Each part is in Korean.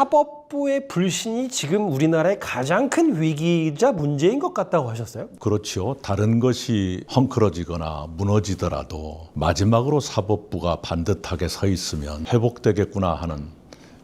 사법부의 불신이 지금 우리나라의 가장 큰 위기이자 문제인 것 같다고 하셨어요? 그렇죠. 다른 것이 헝클어지거나 무너지더라도 마지막으로 사법부가 반듯하게 서 있으면 회복되겠구나 하는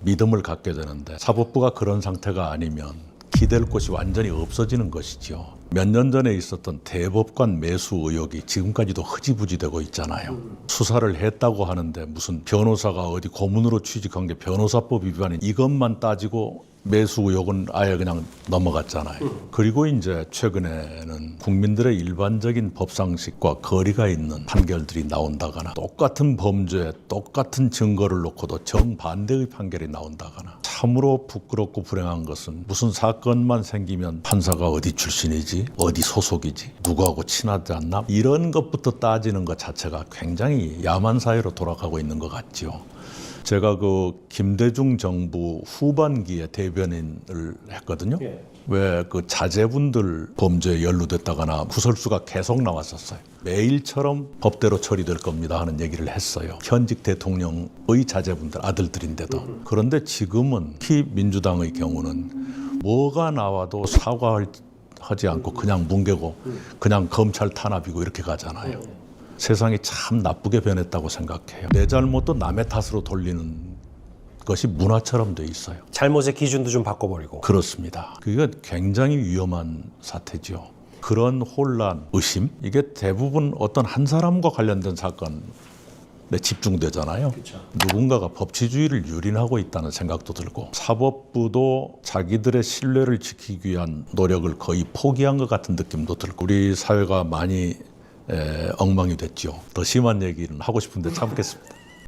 믿음을 갖게 되는데 사법부가 그런 상태가 아니면 기댈 곳이 완전히 없어지는 것이죠. 몇 년 전에 있었던 대법관 매수 의혹이 지금까지도 흐지부지되고 있잖아요. 수사를 했다고 하는데 무슨 변호사가 어디 고문으로 취직한 게 변호사법 위반인 이것만 따지고 매수 의혹은 아예 그냥 넘어갔잖아요. 그리고 이제 최근에는 국민들의 일반적인 법상식과 거리가 있는 판결들이 나온다거나 똑같은 범죄에 똑같은 증거를 놓고도 정반대의 판결이 나온다거나 참으로 부끄럽고 불행한 것은 무슨 사건만 생기면 판사가 어디 출신이지 어디 소속이지 누구하고 친하지 않나 이런 것부터 따지는 것 자체가 굉장히 야만 사회로 돌아가고 있는 것 같죠. 제가 그 김대중 정부 후반기에 대변인을 했거든요. 예. 왜그 자제분들 범죄에 연루됐다거나 구설수가 계속 나왔었어요. 매일처럼 법대로 처리될 겁니다 하는 얘기를 했어요. 현직 대통령의 자제분들 아들들인데도. 그런데 지금은 특히 민주당의 경우는 뭐가 나와도 사과할 하지 않고 그냥 뭉개고 그냥 검찰 탄압이고 이렇게 가잖아요. 세상이 참 나쁘게 변했다고 생각해요. 내 잘못도 남의 탓으로 돌리는 것이 문화처럼 돼 있어요. 잘못의 기준도 좀 바꿔버리고. 그렇습니다. 그게 굉장히 위험한 사태죠. 그런 혼란, 의심 이게 대부분 어떤 한 사람과 관련된 사건에 집중되잖아요. 누군가가 법치주의를 유린하고 있다는 생각도 들고 사법부도 자기들의 신뢰를 지키기 위한 노력을 거의 포기한 것 같은 느낌도 들고 우리 사회가 많이 에, 엉망이 됐죠. 더 심한 얘기는 하고 싶은데 참겠습니다.